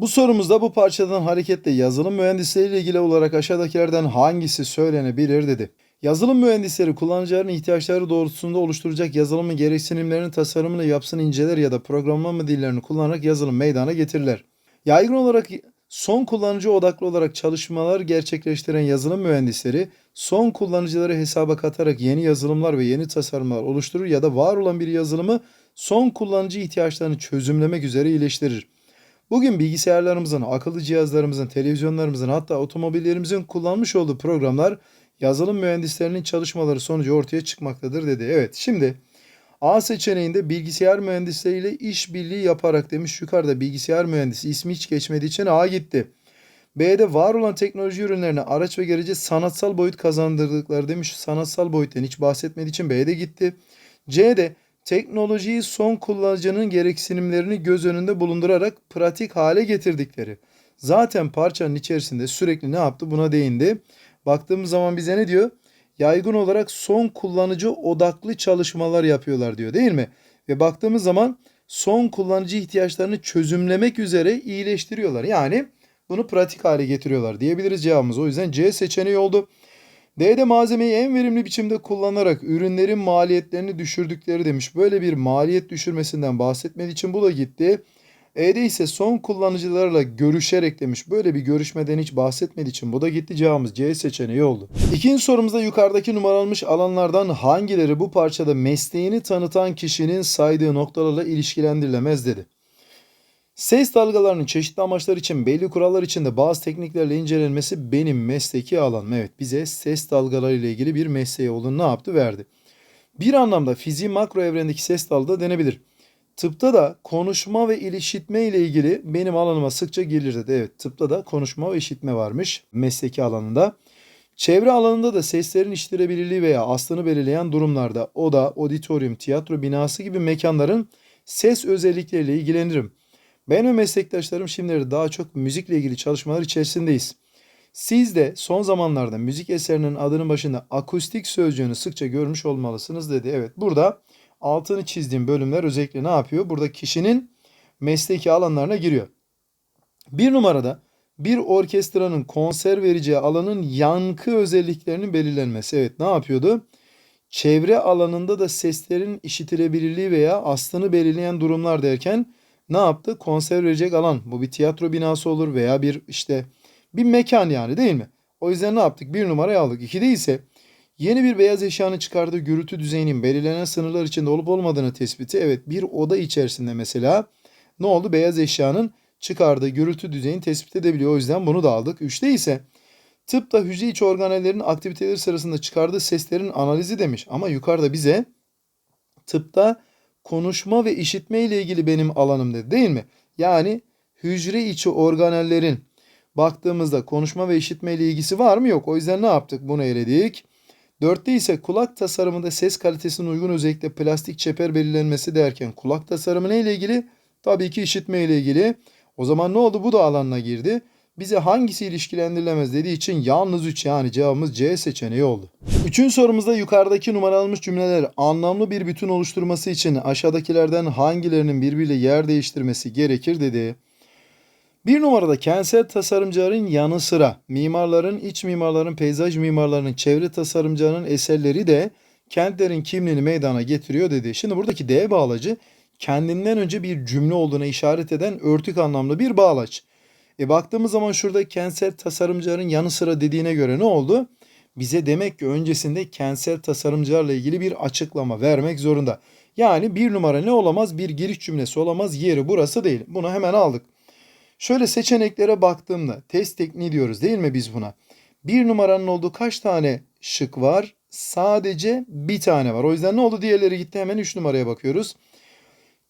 Bu sorumuzda bu parçadan hareketle yazılım mühendisliği ile ilgili olarak aşağıdakilerden hangisi söylenebilir dedi. Yazılım mühendisleri kullanıcıların ihtiyaçları doğrultusunda oluşturacak yazılımın gereksinimlerini, tasarımını, yapısını inceler ya da programlama dillerini kullanarak yazılım meydana getirirler. Yaygın olarak son kullanıcı odaklı olarak çalışmalar gerçekleştiren yazılım mühendisleri son kullanıcıları hesaba katarak yeni yazılımlar ve yeni tasarımlar oluşturur ya da var olan bir yazılımı son kullanıcı ihtiyaçlarını çözümlemek üzere iyileştirir. Bugün bilgisayarlarımızın, akıllı cihazlarımızın, televizyonlarımızın hatta otomobillerimizin kullanmış olduğu programlar yazılım mühendislerinin çalışmaları sonucu ortaya çıkmaktadır dedi. Evet şimdi A seçeneğinde bilgisayar mühendisleriyle işbirliği yaparak demiş yukarıda bilgisayar mühendisi ismi hiç geçmediği için A gitti. B'de var olan teknoloji ürünlerine araç ve gerece sanatsal boyut kazandırdıkları demiş. Sanatsal boyuttan hiç bahsetmediği için B'de gitti. C'de teknolojiyi son kullanıcının gereksinimlerini göz önünde bulundurarak pratik hale getirdikleri. Zaten parçanın içerisinde sürekli ne yaptı buna değindi. Baktığımız zaman bize ne diyor? Yaygın olarak son kullanıcı odaklı çalışmalar yapıyorlar diyor değil mi? Ve baktığımız zaman son kullanıcı ihtiyaçlarını çözümlemek üzere iyileştiriyorlar. Yani bunu pratik hale getiriyorlar diyebiliriz cevabımız. O yüzden C seçeneği oldu. D'de malzemeyi en verimli biçimde kullanarak ürünlerin maliyetlerini düşürdükleri demiş. Böyle bir maliyet düşürmesinden bahsetmediği için bu da gitti. E'de ise son kullanıcılarla görüşerek demiş. Böyle bir görüşmeden hiç bahsetmediği için bu da gitti. Cevabımız C seçeneği oldu. İkinci sorumuzda yukarıdaki numaralanmış alanlardan hangileri bu parçada mesleğini tanıtan kişinin saydığı noktalarla ilişkilendirilemez dedi. Ses dalgalarının çeşitli amaçlar için belli kurallar içinde bazı tekniklerle incelenmesi benim mesleki alanım. Evet bize ses dalgaları ile ilgili bir mesleği olduğunu ne yaptı verdi. Bir anlamda fiziğin makro evrendeki ses dalga denebilir. Tıpta da konuşma ve işitme ile ilgili benim alanıma sıkça gelir dedi. Evet tıpta da konuşma ve işitme varmış mesleki alanında. Çevre alanında da seslerin işitilebilirliği veya aslını belirleyen durumlarda oda, auditorium, tiyatro binası gibi mekanların ses özellikleriyle ilgilenirim. Ben ve meslektaşlarım şimdileri daha çok müzikle ilgili çalışmalar içerisindeyiz. Siz de son zamanlarda müzik eserinin adının başında akustik sözcüğünü sıkça görmüş olmalısınız dedi. Evet burada altını çizdiğim bölümler özellikle ne yapıyor? Burada kişinin mesleki alanlarına giriyor. Bir numarada bir orkestranın konser vereceği alanın yankı özelliklerinin belirlenmesi. Evet ne yapıyordu? Çevre alanında da seslerin işitilebilirliği veya aslını belirleyen durumlar derken ne yaptı? Konser verecek alan. Bu bir tiyatro binası olur veya bir işte bir mekan yani değil mi? O yüzden ne yaptık? Bir numarayı aldık. İkide ise yeni bir beyaz eşyanın çıkardığı gürültü düzeyinin belirlenen sınırlar içinde olup olmadığını tespiti. Evet bir oda içerisinde mesela ne oldu? Beyaz eşyanın çıkardığı gürültü düzeyini tespit edebiliyor. O yüzden bunu da aldık. Üçte ise tıpta hücre içi organellerin aktiviteleri sırasında çıkardığı seslerin analizi demiş. Ama yukarıda bize tıpta konuşma ve işitme ile ilgili benim alanım dedi değil mi? Yani hücre içi organellerin baktığımızda konuşma ve işitme ile ilgisi var mı? Yok. O yüzden ne yaptık? Bunu eledik. Dörtte ise kulak tasarımında ses kalitesine uygun özellikle plastik çeper belirlenmesi derken kulak tasarımı ne ile ilgili? Tabii ki işitme ile ilgili. O zaman ne oldu? Bu da alanına girdi. Bize hangisi ilişkilendirilemez dediği için yalnız 3 yani cevabımız C seçeneği oldu. Üçüncü sorumuzda yukarıdaki numaralanmış cümleler anlamlı bir bütün oluşturması için aşağıdakilerden hangilerinin birbiriyle yer değiştirmesi gerekir dedi. Bir numarada kentsel tasarımcıların yanı sıra mimarların, iç mimarların, peyzaj mimarlarının, çevre tasarımcılarının eserleri de kentlerin kimliğini meydana getiriyor dedi. Şimdi buradaki D bağlacı kendinden önce bir cümle olduğuna işaret eden örtük anlamlı bir bağlaç. E baktığımız zaman şurada kentsel tasarımcıların yanı sıra dediğine göre ne oldu? Bize demek ki öncesinde kentsel tasarımcılarla ilgili bir açıklama vermek zorunda. Yani bir numara ne olamaz? Bir giriş cümlesi olamaz. Yeri burası değil. Bunu hemen aldık. Şöyle seçeneklere baktığımda test tekniği diyoruz değil mi biz buna? Bir numaranın olduğu kaç tane şık var? Sadece bir tane var. O yüzden ne oldu? Diğerleri gitti. Hemen 3 numaraya bakıyoruz.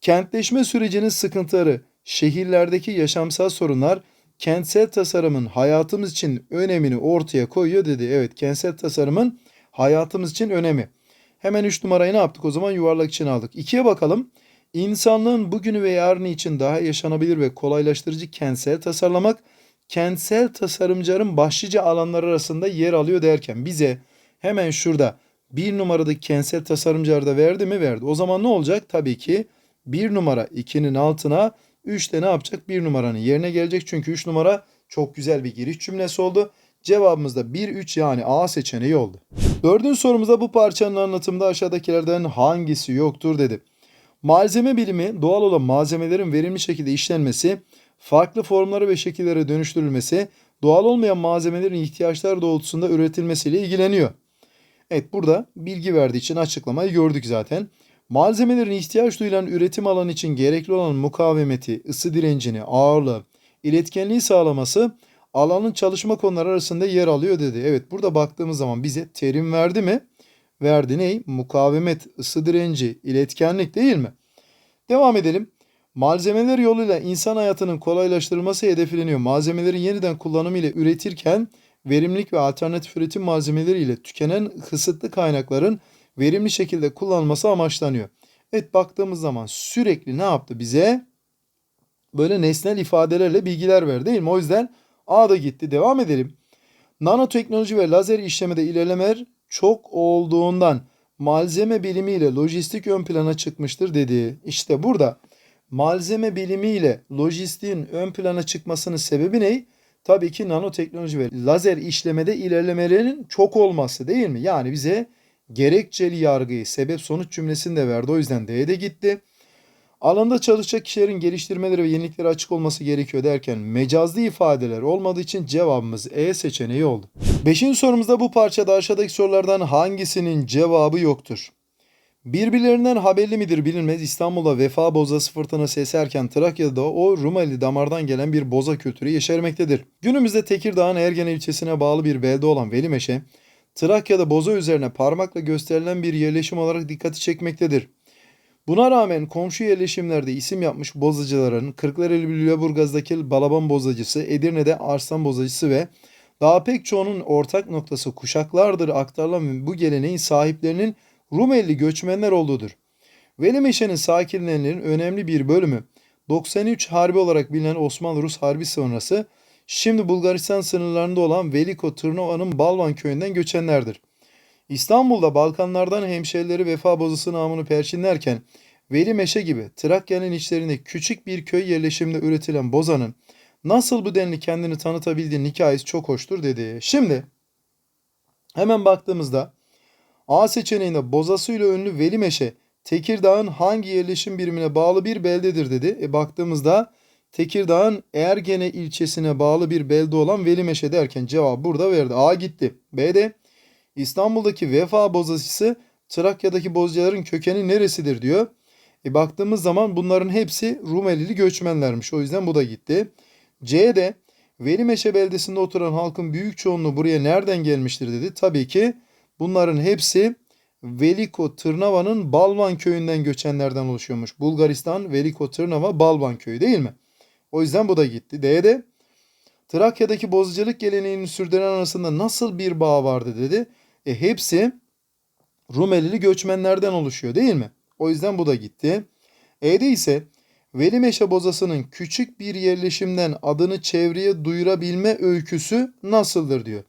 Kentleşme sürecinin sıkıntıları, şehirlerdeki yaşamsal sorunlar, kentsel tasarımın hayatımız için önemini ortaya koyuyor dedi. Evet kentsel tasarımın hayatımız için önemi. Hemen 3 numarayı ne yaptık o zaman yuvarlak için aldık. 2'ye bakalım. İnsanlığın bugünü ve yarını için daha yaşanabilir ve kolaylaştırıcı kentsel tasarlamak kentsel tasarımcıların başlıca alanlar arasında yer alıyor derken bize hemen şurada bir numaradaki kentsel tasarımcılar da verdi mi verdi. O zaman ne olacak? Tabii ki bir numara 2'nin altına 3 de ne yapacak? 1 numaranın yerine gelecek. Çünkü 3 numara çok güzel bir giriş cümlesi oldu. Cevabımız da 1, 3 yani A seçeneği oldu. Dördüncü sorumuzda bu parçanın anlatımında aşağıdakilerden hangisi yoktur dedi. Malzeme bilimi doğal olan malzemelerin verimli şekilde işlenmesi, farklı formlara ve şekillere dönüştürülmesi, doğal olmayan malzemelerin ihtiyaçlar doğrultusunda üretilmesiyle ilgileniyor. Evet burada bilgi verdiği için açıklamayı gördük zaten. Malzemelerin ihtiyaç duyulan üretim alanı için gerekli olan mukavemeti, ısı direncini, ağırlığı, iletkenliği sağlaması alanın çalışma konuları arasında yer alıyor dedi. Evet burada baktığımız zaman bize terim verdi mi? Verdi ney? Mukavemet, ısı direnci, iletkenlik değil mi? Devam edelim. Malzemeler yoluyla insan hayatının kolaylaştırılması hedefleniyor. Malzemelerin yeniden kullanımı ile üretirken verimlilik ve alternatif üretim malzemeleri ile tükenen kısıtlı kaynakların verimli şekilde kullanılması amaçlanıyor. Evet baktığımız zaman sürekli ne yaptı bize? Böyle nesnel ifadelerle bilgiler verdi değil mi? O yüzden A da gitti. Devam edelim. Nanoteknoloji ve lazer işlemede ilerlemeler çok olduğundan malzeme bilimiyle lojistik ön plana çıkmıştır dedi. İşte burada malzeme bilimiyle lojistiğin ön plana çıkmasının sebebi ne? Tabii ki nanoteknoloji ve lazer işlemede ilerlemelerin çok olması değil mi? Yani bize gerekçeli yargıyı sebep sonuç cümlesini de verdi. O yüzden D'ye de gitti. Alanda çalışacak kişilerin geliştirmeleri ve yeniliklere açık olması gerekiyor derken mecazlı ifadeler olmadığı için cevabımız E seçeneği oldu. Beşinci sorumuzda bu parçada aşağıdaki sorulardan hangisinin cevabı yoktur? Birbirlerinden haberli midir bilinmez İstanbul'da vefa bozası fırtınası eserken Trakya'da o Rumeli damardan gelen bir boza kültürü yeşermektedir. Günümüzde Tekirdağ'ın Ergen ilçesine bağlı bir belde olan Velimeşe, Trakya'da boza üzerine parmakla gösterilen bir yerleşim olarak dikkati çekmektedir. Buna rağmen komşu yerleşimlerde isim yapmış bozacıların Kırklareli Lüleburgaz'daki Balaban bozacısı, Edirne'de Arslan bozacısı ve daha pek çoğunun ortak noktası kuşaklardır aktarılan bu geleneğin sahiplerinin Rumeli göçmenler olduğudur. Velimeşe'nin sakinlerinin önemli bir bölümü 93 Harbi olarak bilinen Osmanlı-Rus Harbi sonrası şimdi Bulgaristan sınırlarında olan Veliko Tırnova'nın Balvan köyünden göçenlerdir. İstanbul'da Balkanlardan hemşerileri vefa bozusu namını perçinlerken Veli Meşe gibi Trakya'nın içlerinde küçük bir köy yerleşiminde üretilen bozanın nasıl bu denli kendini tanıtabildiğinin hikayesi çok hoştur dedi. Şimdi hemen baktığımızda A seçeneğinde bozasıyla ünlü Veli Meşe Tekirdağ'ın hangi yerleşim birimine bağlı bir beldedir dedi. E baktığımızda Tekirdağ'ın Ergene ilçesine bağlı bir belde olan Velimeşe derken cevap burada verdi. A gitti. B'de İstanbul'daki Vefa Bozacısı Trakya'daki bozacıların kökeni neresidir diyor. E baktığımız zaman bunların hepsi Rumelili göçmenlermiş. O yüzden bu da gitti. C'de Velimeşe beldesinde oturan halkın büyük çoğunluğu buraya nereden gelmiştir dedi. Tabii ki bunların hepsi Veliko Tırnava'nın Balvan köyünden göçenlerden oluşuyormuş. Bulgaristan Veliko Tırnava Balvan köyü değil mi? O yüzden bu da gitti. D'de Trakya'daki bozacılık geleneğinin sürdüren arasında nasıl bir bağ vardı dedi. E hepsi Rumelili göçmenlerden oluşuyor değil mi? O yüzden bu da gitti. E'de ise Velimeşe bozasının küçük bir yerleşimden adını çevreye duyurabilme öyküsü nasıldır diyor.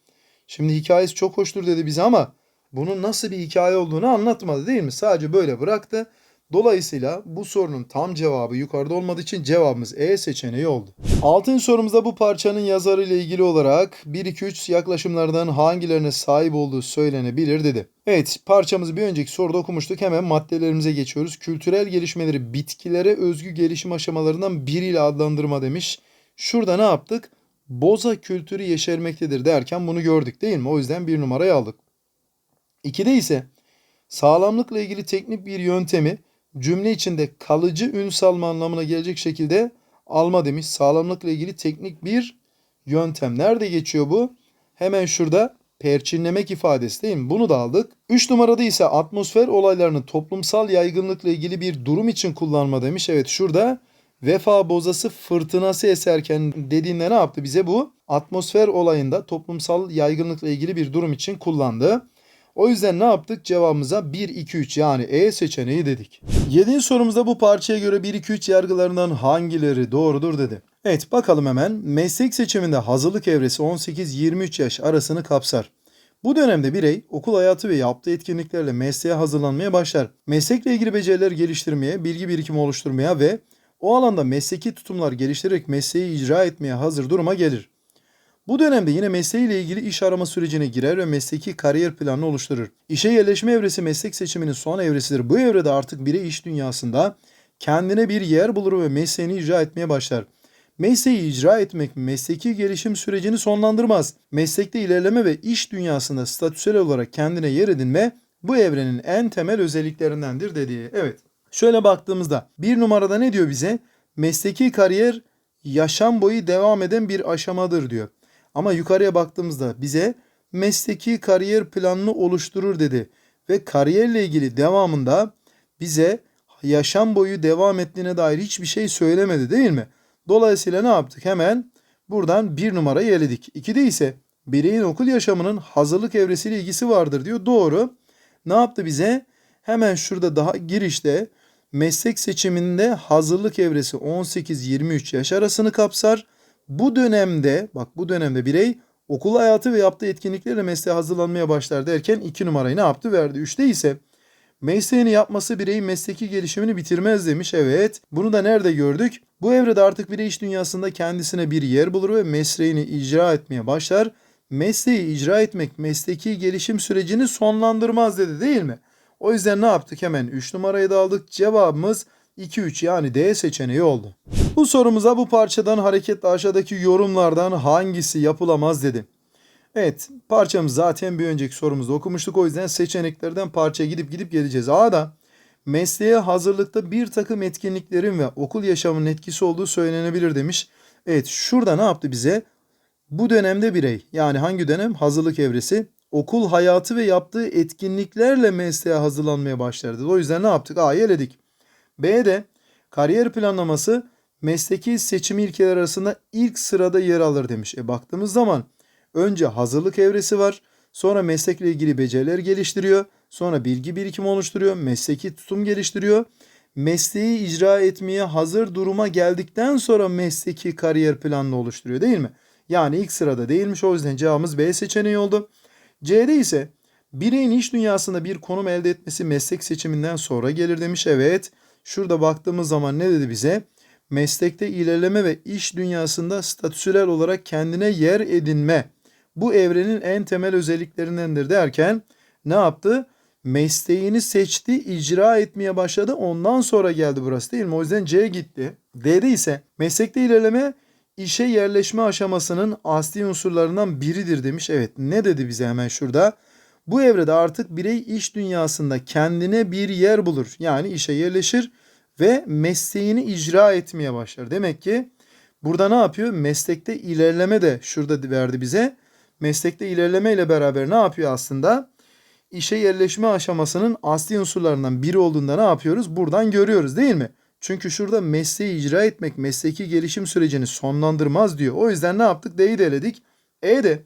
Şimdi hikayesi çok hoştur dedi bize ama bunun nasıl bir hikaye olduğunu anlatmadı değil mi? Sadece böyle bıraktı. Dolayısıyla bu sorunun tam cevabı yukarıda olmadığı için cevabımız E seçeneği oldu. Altıncı sorumuzda bu parçanın yazarı ile ilgili olarak 1-2-3 yaklaşımlardan hangilerine sahip olduğu söylenebilir dedi. Evet parçamızı bir önceki soruda okumuştuk. Hemen maddelerimize geçiyoruz. Kültürel gelişmeleri bitkilere özgü gelişim aşamalarından biriyle adlandırma demiş. Şurada ne yaptık? Boza kültürü yeşermektedir derken bunu gördük değil mi? O yüzden bir numarayı aldık. İkide ise sağlamlıkla ilgili teknik bir yöntemi cümle içinde kalıcı ün salma anlamına gelecek şekilde alma demiş. Sağlamlıkla ilgili teknik bir yöntem. Nerede geçiyor bu? Hemen şurada perçinlemek ifadesi değil mi? Bunu da aldık. 3 numarada ise atmosfer olaylarının toplumsal yaygınlıkla ilgili bir durum için kullanma demiş. Evet şurada vefa bozası fırtınası eserken dediğinde ne yaptı bize bu? Atmosfer olayında toplumsal yaygınlıkla ilgili bir durum için kullandı. O yüzden ne yaptık? Cevabımıza 1, 2, 3 yani E seçeneği dedik. 7. sorumuzda bu parçaya göre 1, 2, 3 yargılarından hangileri doğrudur dedi. Evet bakalım hemen. Meslek seçiminde hazırlık evresi 18-23 yaş arasını kapsar. Bu dönemde birey okul hayatı ve yaptığı etkinliklerle mesleğe hazırlanmaya başlar. Meslekle ilgili beceriler geliştirmeye, bilgi birikimi oluşturmaya ve o alanda mesleki tutumlar geliştirerek mesleği icra etmeye hazır duruma gelir. Bu dönemde yine mesleğiyle ilgili iş arama sürecine girer ve mesleki kariyer planını oluşturur. İşe yerleşme evresi meslek seçiminin son evresidir. Bu evrede artık birey iş dünyasında kendine bir yer bulur ve mesleğini icra etmeye başlar. Mesleği icra etmek mesleki gelişim sürecini sonlandırmaz. Meslekte ilerleme ve iş dünyasında statüsel olarak kendine yer edinme bu evrenin en temel özelliklerindendir dediği. Evet. Şöyle baktığımızda bir numarada ne diyor bize? Mesleki kariyer yaşam boyu devam eden bir aşamadır diyor. Ama yukarıya baktığımızda bize mesleki kariyer planını oluşturur dedi. Ve kariyerle ilgili devamında bize yaşam boyu devam ettiğine dair hiçbir şey söylemedi değil mi? Dolayısıyla ne yaptık? Hemen buradan bir numarayı eledik. İkide ise bireyin okul yaşamının hazırlık evresiyle ilgisi vardır diyor. Doğru. Ne yaptı bize? Hemen şurada daha girişte meslek seçiminde hazırlık evresi 18-23 yaş arasını kapsar. Bu dönemde bak bu dönemde birey okul hayatı ve yaptığı etkinliklerle mesleğe hazırlanmaya başlar derken 2 numarayı ne yaptı? Verdi. 3'te ise mesleğini yapması bireyin mesleki gelişimini bitirmez demiş. Evet. Bunu da nerede gördük? Bu evrede artık birey iş dünyasında kendisine bir yer bulur ve mesleğini icra etmeye başlar. Mesleği icra etmek mesleki gelişim sürecini sonlandırmaz dedi değil mi? O yüzden ne yaptık? Hemen 3 numarayı da aldık. Cevabımız 2-3 yani D seçeneği oldu. Bu sorumuza bu parçadan hareketle aşağıdaki yorumlardan hangisi yapılamaz dedi. Evet parçamız zaten bir önceki sorumuzda okumuştuk. O yüzden seçeneklerden parçaya gidip gidip geleceğiz. A'da mesleğe hazırlıkta bir takım etkinliklerin ve okul yaşamının etkisi olduğu söylenebilir demiş. Evet şurada ne yaptı bize? Bu dönemde birey yani hangi dönem? Hazırlık evresi. Okul hayatı ve yaptığı etkinliklerle mesleğe hazırlanmaya başladı. O yüzden ne yaptık? A'yı eledik. B'de kariyer planlaması mesleki seçim ilkeler arasında ilk sırada yer alır demiş. E baktığımız zaman önce hazırlık evresi var. Sonra meslekle ilgili beceriler geliştiriyor. Sonra bilgi birikimi oluşturuyor. Mesleki tutum geliştiriyor. Mesleği icra etmeye hazır duruma geldikten sonra mesleki kariyer planını oluşturuyor değil mi? Yani ilk sırada değilmiş. O yüzden cevabımız B seçeneği oldu. C'de ise bireyin iş dünyasında bir konum elde etmesi meslek seçiminden sonra gelir demiş. Evet. Şurada baktığımız zaman ne dedi bize? Meslekte ilerleme ve iş dünyasında statüsüel olarak kendine yer edinme. Bu evrenin en temel özelliklerindendir derken ne yaptı? Mesleğini seçti, icra etmeye başladı. Ondan sonra geldi burası değil mi? O yüzden C gitti. D'de ise meslekte ilerleme işe yerleşme aşamasının asli unsurlarından biridir demiş. Evet ne dedi bize hemen şurada? Bu evrede artık birey iş dünyasında kendine bir yer bulur. Yani işe yerleşir ve mesleğini icra etmeye başlar. Demek ki burada ne yapıyor? Meslekte ilerleme de şurada verdi bize. Meslekte ilerleme ile beraber ne yapıyor aslında? İşe yerleşme aşamasının asli unsurlarından biri olduğunda ne yapıyoruz? Buradan görüyoruz değil mi? Çünkü şurada mesleği icra etmek mesleki gelişim sürecini sonlandırmaz diyor. O yüzden ne yaptık? D'yi de eledik. E de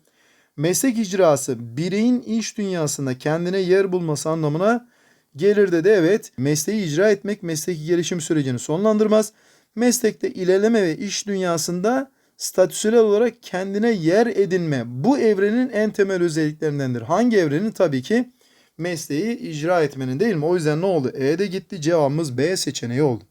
meslek icrası bireyin iş dünyasında kendine yer bulması anlamına gelir dedi. Evet mesleği icra etmek mesleki gelişim sürecini sonlandırmaz. Meslekte ilerleme ve iş dünyasında statüsel olarak kendine yer edinme bu evrenin en temel özelliklerindendir. Hangi evrenin? Tabii ki mesleği icra etmenin değil mi? O yüzden ne oldu? E de gitti cevabımız B seçeneği oldu.